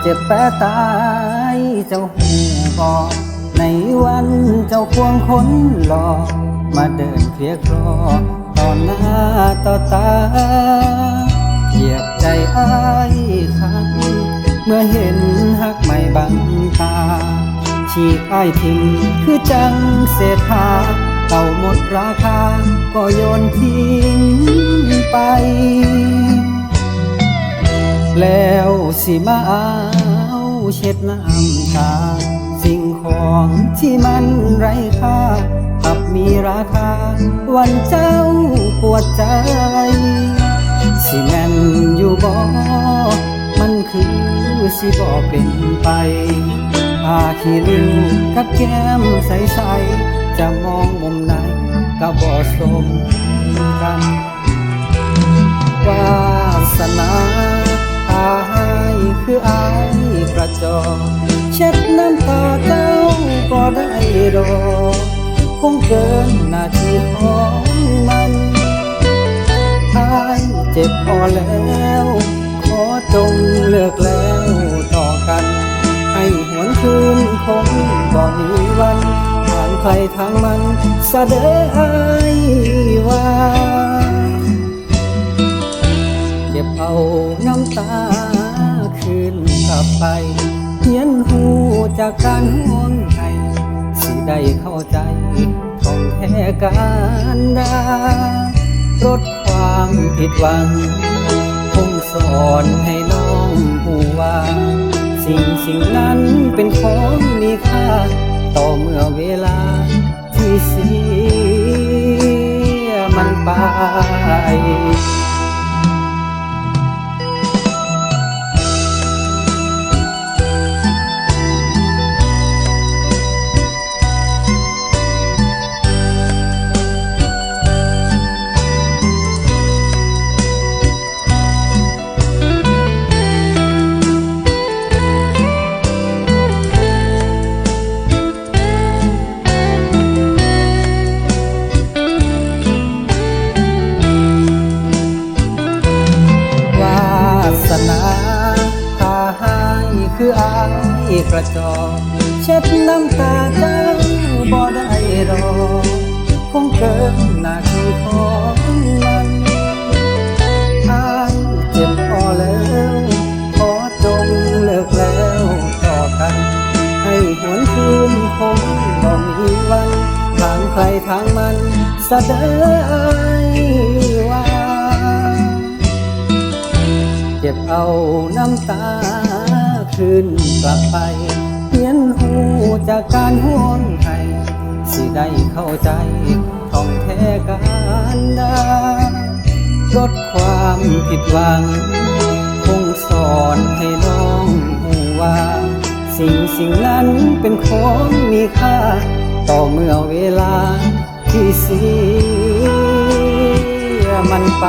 เจ็บแปรตายเจ้าหูบอกในวันเจ้าควงคนหลอกมาเดินเคลียกรอต่อหน้าต่อตา เหยียบใจอ้ายคักเมื่อเห็นหักไม่บังตา ฉีกอ้ายทิ้งคือจังเศษผาเก่าหมดราคา ก็โยนทิ้งไป สิมาเอาเช็ดน้ำตา สิ่งของที่มันไร้ค่ากับมีราคา วันเจ้าปวดใจ สิแม่นอยู่บ่มันคือสิบ่เป็นไปอาขี้ริ้วกับแก้มใสๆ ออายกระจอกเช็ดน้ำตาเจ้าก็ได้ดอคงเกินหน้าที่ของมันอายเจ็บพอแล้ว ขอจงเลิกแล้วต่อกัน ให้หวนคืนคงบ่มีวันทางใครทางมันสะเดออายว่าเก็บเอาน้ำตา ไปเขียนหูจากการห่วงใหสิได้เข้าใจท่องแท้การดารดความผิดหวังคงสอนให้น้องหูว่า สิ่งสิ่งนั้นเป็นของมีค่า ต่อเมื่อเวลาที่เสียมันไป กระจอกเช็ดน้ำตาเจ้าบ่ได้รอคงเกินหน้าที่ของมันอายเจ็บพอแล้วขอจงเลิกแล้วต่อกัน ให้หวนคืนคงบ่มีวัน ทางใครทางมันสะเดออว่าเก็บเอาน้ำตา คืนกลับไปเขียนหูจากการห่วงให้สิได้เข้าใจท่องแท้การดาลดความผิดหวัง คงสอนให้น้องหูว่า สิ่งสิ่งนั้นเป็นของมีค่า ต่อเมื่อเวลาที่เสียมันไป